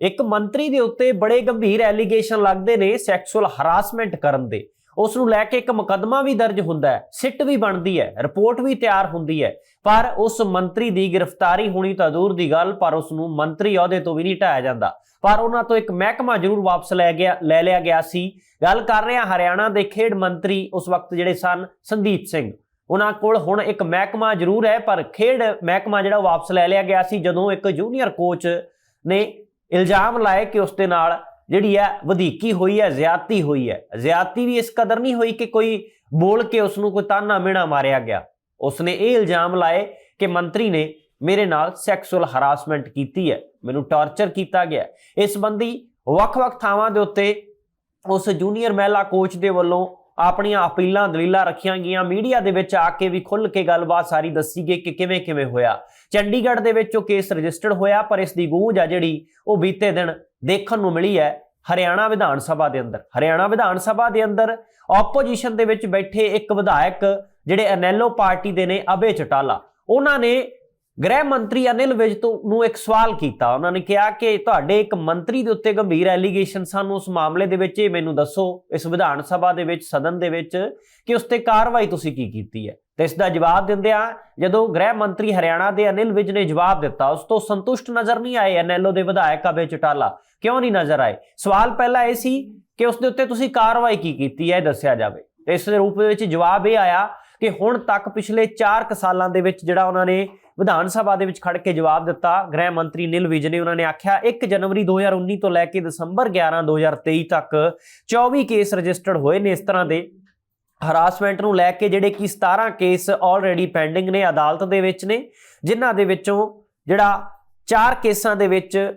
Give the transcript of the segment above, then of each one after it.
ਇੱਕ ਮੰਤਰੀ ਦੇ ਉੱਤੇ ਬੜੇ ਗੰਭੀਰ ਐਲੀਗੇਸ਼ਨ ਲੱਗਦੇ ਨੇ ਸੈਕਸੁਅਲ ਹਰਾਸਮੈਂਟ ਕਰਨ ਦੇ। ਉਸ ਨੂੰ ਲੈ ਕੇ ਇੱਕ ਮੁਕੱਦਮਾ ਵੀ ਦਰਜ ਹੁੰਦਾ ਹੈ, ਸਿੱਟ ਵੀ ਬਣਦੀ ਹੈ, ਰਿਪੋਰਟ ਵੀ ਤਿਆਰ ਹੁੰਦੀ ਹੈ। ਪਰ ਉਸ ਮੰਤਰੀ ਦੀ ਗ੍ਰਿਫਤਾਰੀ ਹੋਣੀ ਤਾਂ ਦੂਰ ਦੀ ਗੱਲ, ਪਰ ਉਸ ਨੂੰ ਮੰਤਰੀ ਅਹੁਦੇ ਤੋਂ ਵੀ ਨਹੀਂ ਹਟਾਇਆ ਜਾਂਦਾ। ਪਰ ਉਹਨਾਂ ਤੋਂ ਇੱਕ ਮਹਿਕਮਾ ਜ਼ਰੂਰ ਵਾਪਸ ਲੈ ਗਿਆ, ਲੈ ਲਿਆ ਗਿਆ ਸੀ। ਗੱਲ ਕਰ ਰਹੇ ਹਾਂ ਹਰਿਆਣਾ ਦੇ ਖੇਡ ਮੰਤਰੀ ਉਸ ਵਕਤ ਜਿਹੜੇ ਸਨ, ਸੰਦੀਪ ਸਿੰਘ। ਉਹਨਾਂ ਕੋਲ ਹੁਣ ਇੱਕ ਮਹਿਕਮਾ ਜ਼ਰੂਰ ਹੈ, ਪਰ ਖੇਡ ਮਹਿਕਮਾ ਜਿਹੜਾ ਵਾਪਸ ਲੈ ਲਿਆ ਗਿਆ ਸੀ, ਜਦੋਂ ਇੱਕ ਜੂਨੀਅਰ ਕੋਚ ਨੇ ਇਲਜ਼ਾਮ ਲਾਏ ਕਿ ਉਸ ਦੇ ਨਾਲ ਜਿਹੜੀ ਹੈ ਵਧੀਕੀ ਹੋਈ ਹੈ ਜ਼ਿਆਦਤੀ ਹੋਈ ਹੈ। ਜ਼ਿਆਦਤੀ ਵੀ ਇਸ ਕਦਰ ਨਹੀਂ ਹੋਈ ਕਿ ਕੋਈ ਬੋਲ ਕੇ ਉਸ ਨੂੰ ਕੋਈ ਤਾਨਾ ਮਿਹਣਾ ਮਾਰਿਆ ਗਿਆ। ਉਸਨੇ ਇਹ ਇਲਜ਼ਾਮ ਲਾਏ ਕਿ ਮੰਤਰੀ ਨੇ ਮੇਰੇ ਨਾਲ ਸੈਕਸੁਅਲ ਹਰਾਸਮੈਂਟ ਕੀਤੀ ਹੈ। ਮੈਨੂੰ ਟਾਰਚਰ ਕੀਤਾ ਗਿਆ ਇਸ ਸੰਬੰਧੀ ਵੱਖ-ਵੱਖ ਥਾਵਾਂ ਦੇ ਉੱਤੇ ਉਸ ਜੂਨੀਅਰ ਮਹਿਲਾ ਕੋਚ ਦੇ ਵੱਲੋਂ ਆਪਣੀਆਂ ਅਪੀਲਾਂ, ਦਲੀਲਾਂ ਰੱਖੀਆਂ ਗਈਆਂ। ਮੀਡੀਆ ਦੇ ਵਿੱਚ ਆ ਕੇ ਵੀ ਖੁੱਲ ਕੇ ਗੱਲਬਾਤ ਸਾਰੀ ਦੱਸੀ ਗਈ ਕਿ ਕਿਵੇਂ ਕਿਵੇਂ ਹੋਇਆ। ਚੰਡੀਗੜ੍ਹ ਦੇ ਵਿੱਚ ਉਹ ਕੇਸ ਰਜਿਸਟਰਡ ਹੋਇਆ, ਪਰ ਇਸ ਦੀ ਗੂੰਜ ਆ ਜਿਹੜੀ ਉਹ ਬੀਤੇ ਦਿਨ ਦੇਖਣ ਨੂੰ ਮਿਲੀ ਹੈ ਹਰਿਆਣਾ ਵਿਧਾਨ ਸਭਾ ਦੇ ਅੰਦਰ। ਹਰਿਆਣਾ ਵਿਧਾਨ ਸਭਾ ਦੇ ਅੰਦਰ ਆਪੋਜੀਸ਼ਨ ਦੇ ਵਿੱਚ ਬੈਠੇ ਇੱਕ ਵਿਧਾਇਕ ਜਿਹੜੇ ਅਨੈਲੋ ਪਾਰਟੀ ਦੇ ਨੇ, ਅਬੇ ਚਟਾਲਾ। ਉਹਨਾਂ ਨੇ ਗ੍ਰਹਿ ਮੰਤਰੀ ਅਨਿਲ ਵਿਜ ਤੋਂ ਨੂੰ ਇੱਕ ਸਵਾਲ ਕੀਤਾ। ਉਹਨਾਂ ਨੇ ਕਿਹਾ ਕਿ ਤੁਹਾਡੇ ਇੱਕ ਮੰਤਰੀ ਦੇ ਉੱਤੇ ਗੰਭੀਰ ਐਲੀਗੇਸ਼ਨ ਸਨ ਉਸ ਮਾਮਲੇ ਦੇ ਵਿੱਚ ਇਹ ਮੈਨੂੰ ਦੱਸੋ, ਇਸ ਵਿਧਾਨ ਸਭਾ ਦੇ ਵਿੱਚ, ਸਦਨ ਦੇ ਵਿੱਚ ਕਿ ਉਸ ਤੇ ਕਾਰਵਾਈ ਤੁਸੀਂ ਕੀ ਕੀਤੀ ਹੈ? ਤੇ ਇਸ ਦਾ ਜਵਾਬ ਦਿੰਦਿਆਂ ਜਦੋਂ ਗ੍ਰਹਿ ਮੰਤਰੀ ਹਰਿਆਣਾ ਦੇ ਅਨਿਲ ਵਿਜ ਨੇ ਜਵਾਬ ਦਿੱਤਾ, ਉਸ ਤੋਂ ਸੰਤੁਸ਼ਟ ਨਜ਼ਰ ਨਹੀਂ ਆਏ ਐਨਐਲਓ ਦੇ ਵਿਧਾਇਕ ਅਬੇ ਚਟਾਲਾ। ਕਿਉਂ ਨਹੀਂ ਨਜ਼ਰ ਆਏ? ਸਵਾਲ ਪਹਿਲਾ ਇਹ ਸੀ ਕਿ ਉਸ ਦੇ ਉੱਤੇ ਤੁਸੀਂ ਕਾਰਵਾਈ ਕੀ ਕੀਤੀ ਹੈ, ਇਹ ਦੱਸਿਆ ਜਾਵੇ। ਇਸ ਦੇ ਰੂਪ ਦੇ ਵਿੱਚ ਜਵਾਬ ਇਹ ਆਇਆ ਕਿ ਹੁਣ ਤੱਕ ਪਿਛਲੇ 4 ਸਾਲਾਂ ਦੇ ਵਿੱਚ ਜਿਹੜਾ ਉਹਨਾਂ ਨੇ ਵਿਧਾਨ ਸਭਾ ਦੇ ਵਿੱਚ ਖੜ ਕੇ ਜਵਾਬ ਦਿੱਤਾ। ਗ੍ਰਹਿ ਮੰਤਰੀ ਨਿਲ ਵਿਜ ਨੇ ਉਹਨਾਂ ਨੇ ਆਖਿਆ 1 ਜਨਵਰੀ 2019 ਤੋਂ ਲੈ ਕੇ ਦਸੰਬਰ 11 2023 ਤੱਕ 24 ਕੇਸ ਰਜਿਸਟਰਡ ਹੋਏ ਨੇ ਇਸ ਤਰ੍ਹਾਂ ਦੇ। ਹਰਾਸਮੈਂਟ ਨੂੰ ਲੈ ਕੇ ਜਿਹੜੇ ਕਿ 17 ਕੇਸ ਆਲਰੇਡੀ ਪੈਂਡਿੰਗ ਨੇ ਅਦਾਲਤ ਦੇ ਵਿੱਚ ਨੇ, ਜਿਨ੍ਹਾਂ ਦੇ ਵਿੱਚੋਂ ਜਿਹੜਾ 4 ਕੇਸਾਂ ਦੇ ਵਿੱਚ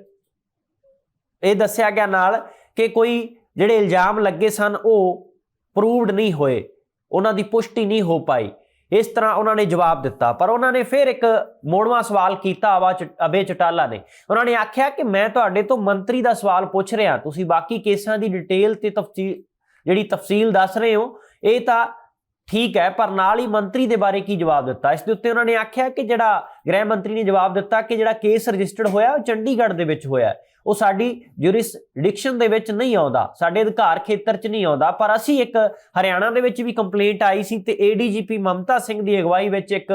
ਇਹ ਦੱਸਿਆ ਗਿਆ ਨਾਲ ਕਿ ਕੋਈ ਜਿਹੜੇ ਇਲਜ਼ਾਮ ਲੱਗੇ ਸਨ, ਉਹ ਪ੍ਰੂਵਡ ਨਹੀਂ ਹੋਏ, ਉਹਨਾਂ ਦੀ ਪੁਸ਼ਟੀ ਨਹੀਂ ਹੋ ਪਾਈ। ਇਸ ਤਰ੍ਹਾਂ ਉਹਨਾਂ ਨੇ ਜਵਾਬ ਦਿੱਤਾ, ਪਰ ਉਹਨਾਂ ਨੇ ਫਿਰ ਇੱਕ ਮੋੜਵਾ ਸਵਾਲ ਕੀਤਾ ਆਵਾ ਅਬੇ ਚਟਾਲਾ ਨੇ। ਉਹਨਾਂ ਨੇ ਆਖਿਆ ਕਿ ਮੈਂ ਤੁਹਾਡੇ ਤੋਂ ਮੰਤਰੀ ਦਾ ਸਵਾਲ ਪੁੱਛ ਰਿਹਾ, ਤੁਸੀਂ ਬਾਕੀ ਕੇਸਾਂ ਦੀ ਡਿਟੇਲ ਤੇ ਤਫਸੀਲ ਜਿਹੜੀ ਤਫਸੀਲ ਦੱਸ ਰਹੇ ਹੋ, ਇਹ ਤਾਂ ਠੀਕ ਹੈ, ਪਰ ਨਾਲ ਹੀ ਮੰਤਰੀ ਦੇ ਬਾਰੇ ਕੀ ਜਵਾਬ ਦਿੱਤਾ? ਇਸ ਦੇ ਉੱਤੇ ਉਹਨਾਂ ਨੇ ਆਖਿਆ ਕਿ ਜਿਹੜਾ ਗ੍ਰਹਿ ਮੰਤਰੀ ਨੇ ਜਵਾਬ ਦਿੱਤਾ ਕਿ ਜਿਹੜਾ ਕੇਸ ਰਜਿਸਟਰਡ ਹੋਇਆ, ਉਹ ਚੰਡੀਗੜ੍ਹ ਦੇ ਵਿੱਚ ਹੋਇਆ ਉਹ ਸਾਡੀ ਜੁਰਿਸਡਿਕਸ਼ਨ ਦੇ ਵਿੱਚ ਨਹੀਂ ਆਉਂਦਾ, ਸਾਡੇ ਅਧਿਕਾਰ ਖੇਤਰ 'ਚ ਨਹੀਂ ਆਉਂਦਾ। ਪਰ ਅਸੀਂ ਇੱਕ ਹਰਿਆਣਾ ਦੇ ਵਿੱਚ ਵੀ ਕੰਪਲੇਂਟ ਆਈ ਸੀ ਤੇ ਏਡੀਜੀਪੀ ਮਮਤਾ ਸਿੰਘ ਦੀ ਅਗਵਾਈ ਵਿੱਚ ਇੱਕ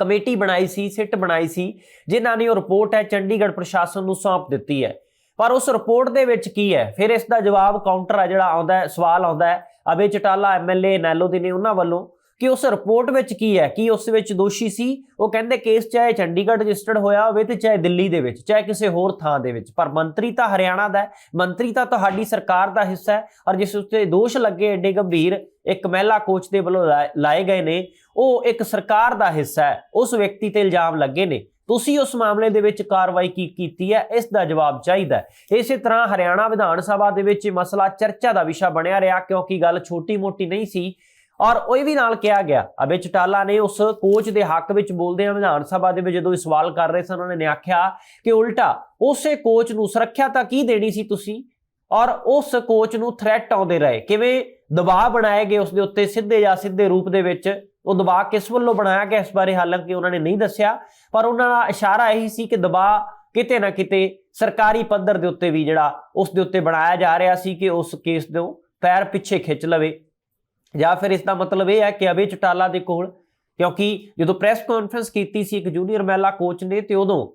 ਕਮੇਟੀ ਬਣਾਈ ਸੀ, ਸਿੱਟ ਬਣਾਈ ਸੀ, ਜਿਨ੍ਹਾਂ ਨੇ ਉਹ ਰਿਪੋਰਟ ਹੈ, ਚੰਡੀਗੜ੍ਹ ਪ੍ਰਸ਼ਾਸਨ ਨੂੰ ਸੌਂਪ ਦਿੱਤੀ ਹੈ। ਪਰ ਉਸ ਰਿਪੋਰਟ ਦੇ ਵਿੱਚ ਕੀ ਹੈ? ਫਿਰ ਇਸ ਦਾ ਜਵਾਬ ਕਾਊਂਟਰ ਆ ਜਿਹੜਾ ਆਉਂਦਾ ਹੈ, ਸਵਾਲ ਆਉਂਦਾ ਹੈ। ਅਬੇ ਚਟਾਲਾ ਐਮਐਲਏ ਨੈਲੋ ਦੇ ਨੇ ਉਹਨਾਂ ਵੱਲੋਂ। ਕਿ ਉਸ ਰਿਪੋਰਟ ਵਿੱਚ ਕੀ ਹੈ? ਕੀ ਉਸ ਵਿੱਚ ਦੋਸ਼ੀ ਸੀ? ਉਹ ਕਹਿੰਦੇ ਕੇਸ ਚਾਹੇ ਚੰਡੀਗੜ੍ਹ ਰਜਿਸਟਰਡ ਹੋਇਆ ਹੋਵੇ ਤੇ ਚਾਹੇ ਦਿੱਲੀ ਦੇ ਵਿੱਚ, ਚਾਹੇ ਕਿਸੇ ਹੋਰ ਥਾਂ ਦੇ ਵਿੱਚ। ਪਰ ਮੰਤਰੀ ਤਾਂ ਹਰਿਆਣਾ ਦਾ ਮੰਤਰੀ ਤਾਂ ਤੁਹਾਡੀ ਸਰਕਾਰ ਦਾ ਹਿੱਸਾ ਹੈ। ਔਰ ਜਿਸ ਉੱਤੇ ਦੋਸ਼ ਲੱਗੇ ਐਡੇ ਗੰਭੀਰ, ਇੱਕ ਮਹਿਲਾ ਕੋਚ ਦੇ ਵੱਲੋਂ ਲਾਏ ਗਏ ਨੇ, ਉਹ ਇੱਕ ਸਰਕਾਰ ਦਾ ਹਿੱਸਾ ਹੈ। ਉਸ ਵਿਅਕਤੀ ਤੇ ਇਲਜ਼ਾਮ ਲੱਗੇ ਨੇ। ਤੁਸੀਂ ਉਸ ਮਾਮਲੇ ਦੇ ਵਿੱਚ ਕਾਰਵਾਈ ਕੀ ਕੀਤੀ ਹੈ? ਇਸ ਦਾ ਜਵਾਬ ਚਾਹੀਦਾ ਹੈ। ਇਸੇ ਤਰ੍ਹਾਂ ਹਰਿਆਣਾ ਵਿਧਾਨ ਸਭਾ ਦੇ ਵਿੱਚ ਮਸਲਾ ਚਰਚਾ ਦਾ ਵਿਸ਼ਾ ਬਣਿਆ ਰਿਹਾ, ਕਿਉਂਕਿ ਗੱਲ ਛੋਟੀ-ਮੋਟੀ ਨਹੀਂ ਸੀ। ਔਰ ਉਹ ਵੀ ਨਾਲ ਕਿਹਾ ਗਿਆ ਅਬੇ ਚਟਾਲਾ ਨੇ ਉਸ ਕੋਚ ਦੇ ਹੱਕ ਵਿੱਚ ਬੋਲਦੇ ਆ ਵਿਧਾਨ ਸਭਾ ਦੇ ਵਿੱਚ ਜਦੋਂ ਇਹ ਸਵਾਲ ਕਰ ਰਹੇ ਸਨ, ਉਹਨਾਂ ਨੇ ਆਖਿਆ ਕਿ ਉਲਟਾ ਉਸੇ ਕੋਚ ਨੂੰ ਸੁਰੱਖਿਆ ਤਾਂ ਕੀ ਦੇਣੀ ਸੀ ਤੁਸੀਂ? ਔਰ ਉਸ ਕੋਚ ਨੂੰ ਥ੍ਰੈਟ ਆਉਂਦੇ ਰਹੇ। ਕਿਵੇਂ ਦਬਾਅ ਬਣਾਏ ਗਏ ਉਸ ਦੇ ਉੱਤੇ ਸਿੱਧੇ ਜਾਂ ਸਿੱਧੇ ਰੂਪ ਦੇ ਵਿੱਚ? ਉਹ ਦਬਾਅ ਕਿਸ ਵੱਲੋਂ ਬਣਾਇਆ ਗਿਆ ਇਸ ਬਾਰੇ ਹਾਲਾਂਕਿ ਉਹਨਾਂ ਨੇ ਨਹੀਂ ਦੱਸਿਆ, ਪਰ ਉਹਨਾਂ ਦਾ ਇਸ਼ਾਰਾ ਇਹੀ ਸੀ ਕਿ ਦਬਾਅ ਕਿਤੇ ਨਾ ਕਿਤੇ ਸਰਕਾਰੀ ਪੱਧਰ ਦੇ ਉੱਤੇ ਵੀ ਜਿਹੜਾ ਉਸ ਦੇ ਉੱਤੇ ਬਣਾਇਆ ਜਾ ਰਿਹਾ ਸੀ ਕਿ ਉਸ ਕੇਸ ਦੇ ਪੈਰ ਪਿੱਛੇ ਖਿੱਚ ਲਵੇ। ਜਾਂ ਫਿਰ ਇਸ ਦਾ ਮਤਲਬ ਇਹ ਹੈ ਕਿ ਅਬੇ ਚਟਾਲਾ ਦੇ ਕੋਲ, ਕਿਉਂਕਿ ਜਦੋਂ ਪ੍ਰੈਸ ਕਾਨਫਰੰਸ ਕੀਤੀ ਸੀ ਇੱਕ ਜੂਨੀਅਰ ਮਹਿਲਾ ਕੋਚ ਨੇ ਤੇ ਉਦੋਂ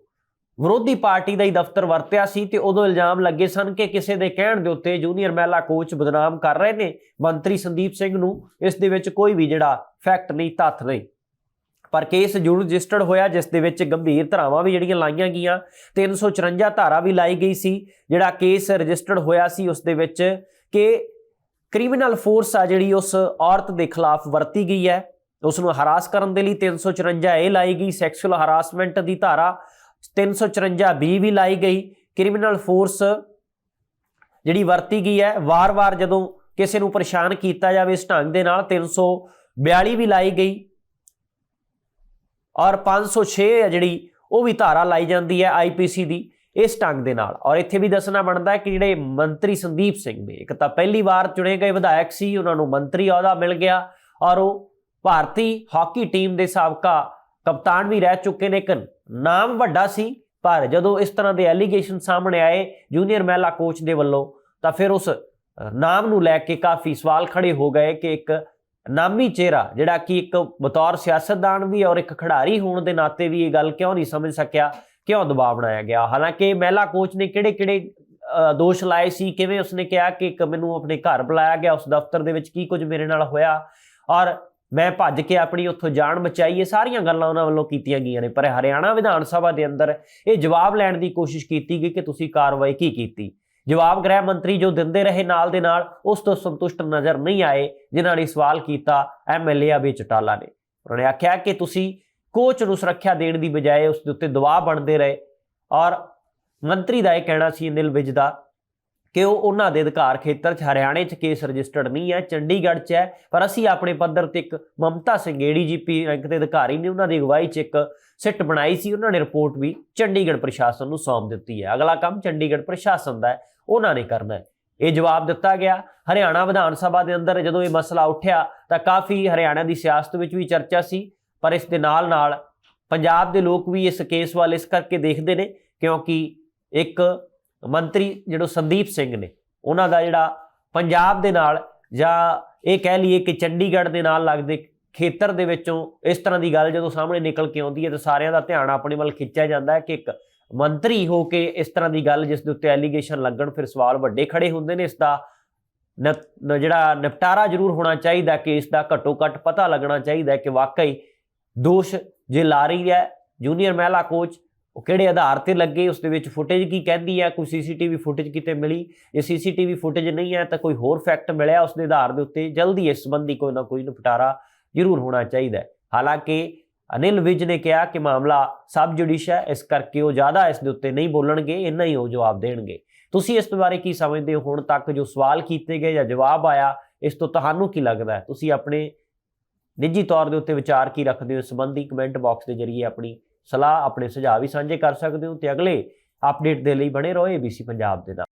ਵਿਰੋਧੀ ਪਾਰਟੀ ਦਾ ਹੀ ਦਫ਼ਤਰ ਵਰਤਿਆ ਸੀ ਤੇ ਉਦੋਂ ਇਲਜ਼ਾਮ ਲੱਗੇ ਸਨ ਕਿ ਕਿਸੇ ਦੇ ਕਹਿਣ ਦੇ ਉੱਤੇ ਜੂਨੀਅਰ ਮਹਿਲਾ ਕੋਚ ਬਦਨਾਮ ਕਰ ਰਹੇ ਨੇ। ਮੰਤਰੀ ਸੰਦੀਪ ਸਿੰਘ ਨੂੰ ਇਸ ਦੇ ਵਿੱਚ ਕੋਈ ਵੀ ਜਿਹੜਾ ਫੈਕਟ ਨਹੀਂ, ਤੱਥ ਨਹੀਂ। ਪਰ ਕੇਸ ਜੁੜ ਰਜਿਸਟਰਡ ਹੋਇਆ, ਜਿਸ ਦੇ ਵਿੱਚ ਗੰਭੀਰ ਧਾਰਾਵਾਂ ਵੀ ਜਿਹੜੀਆਂ ਲਾਈਆਂ ਗਈਆਂ। 354 ਧਾਰਾ ਵੀ ਲਾਈ ਗਈ ਸੀ, ਜਿਹੜਾ ਕੇਸ ਰਜਿਸਟਰਡ ਹੋਇਆ ਸੀ, ਉਸ ਦੇ ਵਿੱਚ ਕਿ ਕ੍ਰਿਮੀਨਲ ਫੋਰਸ ਆ ਜਿਹੜੀ ਉਸ ਔਰਤ ਦੇ ਖਿਲਾਫ ਵਰਤੀ ਗਈ ਹੈ। ਉਸ ਨੂੰ ਹਰਾਸ ਕਰਨ ਦੇ ਲਈ 354 ਏ ਲਾਈ ਗਈ। ਸੈਕਸ਼ੂਅਲ ਹਰਾਸਮੈਂਟ ਦੀ ਧਾਰਾ 354 ਬੀ ਵੀ ਲਾਈ ਗਈ। ਕ੍ਰਿਮੀਨਲ ਫੋਰਸ ਜਿਹੜੀ ਵਰਤੀ ਗਈ ਹੈ, ਵਾਰ-ਵਾਰ ਜਦੋਂ ਕਿਸੇ ਨੂੰ ਪਰੇਸ਼ਾਨ ਕੀਤਾ ਜਾਵੇ ਇਸ ਢੰਗ ਦੇ ਨਾਲ 342 ਵੀ ਲਾਈ ਗਈ। ਔਰ 506 ਹੈ ਜਿਹੜੀ ਉਹ ਵੀ ਧਾਰਾ ਲਾਈ ਜਾਂਦੀ ਹੈ ਆਈਪੀਸੀ ਦੀ। ਇਸ ਢੰਗ ਦੇ ਨਾਲ। ਔਰ ਇੱਥੇ ਵੀ ਦੱਸਣਾ ਬਣਦਾ ਹੈ ਕਿ ਜਿਹੜੇ ਮੰਤਰੀ ਸੰਦੀਪ ਸਿੰਘ ਨੇ, ਇੱਕ ਤਾਂ ਪਹਿਲੀ ਵਾਰ ਚੁਣੇ ਗਏ ਵਿਧਾਇਕ ਸੀ, ਉਹਨਾਂ ਨੂੰ ਮੰਤਰੀ ਅਹੁਦਾ ਮਿਲ ਗਿਆ, ਔਰ ਉਹ ਭਾਰਤੀ ਹਾਕੀ ਟੀਮ ਦੇ ਸਾਬਕਾ ਕਪਤਾਨ ਵੀ ਰਹਿ ਚੁੱਕੇ ਨੇ। ਇੱਕ ਨਾਮ ਵੱਡਾ ਸੀ, ਪਰ ਜਦੋਂ ਇਸ ਤਰ੍ਹਾਂ ਦੇ ਐਲੀਗੇਸ਼ਨ ਸਾਹਮਣੇ ਆਏ ਜੂਨੀਅਰ ਮਹਿਲਾ ਕੋਚ ਦੇ ਵੱਲੋਂ, ਤਾਂ ਫਿਰ ਉਸ ਨਾਮ ਨੂੰ ਲੈ ਕੇ ਕਾਫੀ ਸਵਾਲ ਖੜੇ ਹੋ ਗਏ ਕਿ ਇੱਕ ਨਾਮੀ ਚਿਹਰਾ, ਜਿਹੜਾ ਕਿ ਇੱਕ ਬਤੌਰ ਸਿਆਸਤਦਾਨ ਵੀ ਔਰ ਇੱਕ ਖਿਡਾਰੀ ਹੋਣ ਦੇ ਨਾਤੇ ਵੀ ਇਹ ਗੱਲ ਕਿਉਂ ਨਹੀਂ ਸਮਝ ਸਕਿਆ ਕਿਉਂ ਦਬਾਅ ਬਣਾਇਆ ਗਿਆ? ਹਾਲਾਂਕਿ ਮਹਿਲਾ ਕੋਚ ਨੇ ਕਿਹੜੇ-ਕਿਹੜੇ ਦੋਸ਼ ਲਾਏ ਸੀ? ਕਿਵੇਂ ਉਸਨੇ ਕਿਹਾ ਕਿ ਇੱਕ ਮੈਨੂੰ ਆਪਣੇ ਘਰ ਬੁਲਾਇਆ ਗਿਆ? ਉਸ ਦਫ਼ਤਰ ਦੇ ਵਿੱਚ ਕੀ ਕੁਝ ਮੇਰੇ ਨਾਲ ਹੋਇਆ? ਔਰ ਮੈਂ ਭੱਜ ਕੇ ਆਪਣੀ ਉੱਥੋਂ ਜਾਨ ਬਚਾਈ। ਇਹ ਸਾਰੀਆਂ ਗੱਲਾਂ ਉਹਨਾਂ ਵੱਲੋਂ ਕੀਤੀਆਂ ਗਈਆਂ ਨੇ। ਪਰ ਹਰਿਆਣਾ ਵਿਧਾਨ ਸਭਾ ਦੇ ਅੰਦਰ ਇਹ ਜਵਾਬ ਲੈਣ ਦੀ ਕੋਸ਼ਿਸ਼ ਕੀਤੀ ਗਈ ਕਿ ਤੁਸੀਂ ਕਾਰਵਾਈ ਕੀ ਕੀਤੀ? ਜਵਾਬ ਗ੍ਰਹਿ ਮੰਤਰੀ ਜੋ ਦਿੰਦੇ ਰਹੇ ਨਾਲ ਦੇ ਨਾਲ, ਉਸ ਤੋਂ ਸੰਤੁਸ਼ਟ ਨਜ਼ਰ ਨਹੀਂ ਆਏ, ਜਿਨ੍ਹਾਂ ਨੇ ਸਵਾਲ ਕੀਤਾ ਐਮਐਲਏ ਅਭੀ ਚਟਾਲਾ ਨੇ। ਉਹਨਾਂ ਨੇ ਆਖਿਆ ਕਿ ਤੁਸੀਂ ਕੋਚ ਨੂੰ ਸੁਰੱਖਿਆ ਦੇਣ ਦੀ ਬਜਾਏ ਉਸ ਦੇ ਉੱਤੇ ਦਬਾਅ ਬਣਦੇ ਰਹੇ। ਔਰ ਮੰਤਰੀ ਦਾ ਇਹ ਕਹਿਣਾ ਸੀ ਅਨਿਲ ਵਿਜ ਦਾ ਕਿ ਉਹ ਉਹਨਾਂ ਦੇ ਅਧਿਕਾਰ ਖੇਤਰ 'ਚ ਹਰਿਆਣੇ 'ਚ ਕੇਸ ਰਜਿਸਟਰਡ ਨਹੀਂ ਹੈ, ਚੰਡੀਗੜ੍ਹ 'ਚ ਹੈ, ਪਰ ਅਸੀਂ ਆਪਣੇ ਪੱਧਰ ਤੇ ਇੱਕ ਮਮਤਾ ਸਿੰਘ ਏਡੀਜੀਪੀ ਰੈਂਕ ਦੇ ਅਧਿਕਾਰੀ ਨੇ ਉਹਨਾਂ ਦੀ ਅਗਵਾਈ 'ਚ ਇੱਕ ਸਿੱਟ ਬਣਾਈ ਸੀ। ਉਹਨਾਂ ਨੇ ਰਿਪੋਰਟ ਵੀ ਚੰਡੀਗੜ੍ਹ ਪ੍ਰਸ਼ਾਸਨ ਨੂੰ ਸੌਂਪ ਦਿੱਤੀ ਹੈ। ਅਗਲਾ ਕੰਮ ਚੰਡੀਗੜ੍ਹ ਪ੍ਰਸ਼ਾਸਨ ਦਾ ਹੈ, ਉਹਨਾਂ ਨੇ ਕਰਨਾ ਹੈ। ਇਹ ਜਵਾਬ ਦਿੱਤਾ ਗਿਆ। ਹਰਿਆਣਾ ਵਿਧਾਨ ਸਭਾ ਦੇ ਅੰਦਰ ਜਦੋਂ ਇਹ ਮਸਲਾ ਉੱਠਿਆ ਤਾਂ ਕਾਫੀ ਹਰਿਆਣਾ ਦੀ ਸਿਆਸਤ ਵਿੱਚ ਵੀ ਚਰਚਾ ਸੀ। ਪਰ ਇਸ ਦੇ ਨਾਲ ਨਾਲ ਪੰਜਾਬ ਦੇ ਲੋਕ ਵੀ ਇਸ ਕੇਸ ਵੱਲ ਇਸ ਕਰਕੇ ਦੇਖਦੇ ਨੇ ਕਿਉਂਕਿ ਇੱਕ ਮੰਤਰੀ ਜਿਹੜਾ ਸੰਦੀਪ ਸਿੰਘ ਨੇ, ਉਹਨਾਂ ਦਾ ਜਿਹੜਾ ਪੰਜਾਬ ਦੇ ਨਾਲ ਜਾਂ ਇਹ ਕਹਿ ਲਈਏ ਕਿ ਚੰਡੀਗੜ੍ਹ ਦੇ ਨਾਲ ਲੱਗਦੇ ਖੇਤਰ ਦੇ ਵਿੱਚੋਂ ਇਸ ਤਰ੍ਹਾਂ ਦੀ ਗੱਲ ਜਦੋਂ ਸਾਹਮਣੇ ਨਿਕਲ ਕੇ ਆਉਂਦੀ ਹੈ ਤਾਂ ਸਾਰਿਆਂ ਦਾ ਧਿਆਨ ਆਪਣੇ ਵੱਲ ਖਿੱਚਿਆ ਜਾਂਦਾ ਹੈ ਕਿ ਇੱਕ ਮੰਤਰੀ ਹੋ ਕੇ ਇਸ ਤਰ੍ਹਾਂ ਦੀ ਗੱਲ ਜਿਸ ਦੇ ਉੱਤੇ ਐਲੀਗੇਸ਼ਨ ਲੱਗਣ, ਫਿਰ ਸਵਾਲ ਵੱਡੇ ਖੜੇ ਹੁੰਦੇ ਨੇ, ਇਸ ਦਾ ਨ- ਜਿਹੜਾ ਨਿਪਟਾਰਾ ਜ਼ਰੂਰ ਹੋਣਾ ਚਾਹੀਦਾ ਕਿ ਇਸ ਦਾ ਘੱਟੋ ਘੱਟ ਪਤਾ ਲੱਗਣਾ ਚਾਹੀਦਾ ਕਿ ਵਾਕਈ ਦੋਸ਼ ਜੇ ਲਾ ਰਹੀ ਹੈ ਜੂਨੀਅਰ ਮਹਿਲਾ ਕੋਚ ਉਹ ਕਿਹੜੇ ਆਧਾਰ ਤੇ ਲੱਗੇ, ਉਸ ਦੇ ਵਿੱਚ ਫੁਟੇਜ ਕੀ ਕਹਿੰਦੀ ਹੈ? ਕੋਈ ਸੀਸੀਟੀਵੀ ਫੁਟੇਜ ਕਿਤੇ ਮਿਲੀ? ਜੇ ਸੀਸੀਟੀਵੀ ਫੁਟੇਜ ਨਹੀਂ ਹੈ, ਤਾਂ ਕੋਈ ਹੋਰ ਫੈਕਟ ਮਿਲਿਆ ਉਸ ਦੇ ਆਧਾਰ ਦੇ ਉੱਤੇ? ਜਲਦੀ ਇਸ ਸੰਬੰਧੀ ਕੋਈ ਨਾ ਕੋਈ ਨਿਪਟਾਰਾ ਜ਼ਰੂਰ ਹੋਣਾ ਚਾਹੀਦਾ ਹੈ। ਹਾਲਾਂਕਿ ਅਨਿਲ ਵਿਜ ਨੇ ਕਿਹਾ ਕਿ ਮਾਮਲਾ ਸਬ ਜੁਡੀਸ਼ ਹੈ, ਇਸ ਕਰਕੇ ਉਹ ਜ਼ਿਆਦਾ ਇਸ ਦੇ ਉੱਤੇ ਨਹੀਂ ਬੋਲਣਗੇ, ਇੰਨਾ ਹੀ ਉਹ ਜਵਾਬ ਦੇਣਗੇ। ਤੁਸੀਂ ਇਸ ਬਾਰੇ ਕੀ ਸਮਝਦੇ ਹੋ? ਹੁਣ ਤੱਕ ਜੋ ਸਵਾਲ ਕੀਤੇ ਗਏ ਜਾਂ ਜਵਾਬ ਆਇਆ, ਇਸ ਤੋਂ ਤੁਹਾਨੂੰ ਕੀ ਲੱਗਦਾ ਤੁਸੀਂ ਆਪਣੇ ਨਿੱਜੀ ਤੌਰ ਦੇ ਉੱਤੇ ਵਿਚਾਰ ਕੀ ਰੱਖਦੇ ਹੋ? ਸੰਬੰਧੀ ਕਮੈਂਟ ਬਾਕਸ ਦੇ ਜ਼ਰੀਏ ਆਪਣੀ ਸਲਾਹ, ਆਪਣੇ ਸੁਝਾਅ ਵੀ ਸਾਂਝੇ ਕਰ ਸਕਦੇ ਹੋ ਤੇ ਅਗਲੇ ਅਪਡੇਟ ਦੇ ਲਈ ਬਣੇ ਰਹੋ ABC ਪੰਜਾਬ ਦੇ ਨਾਲ।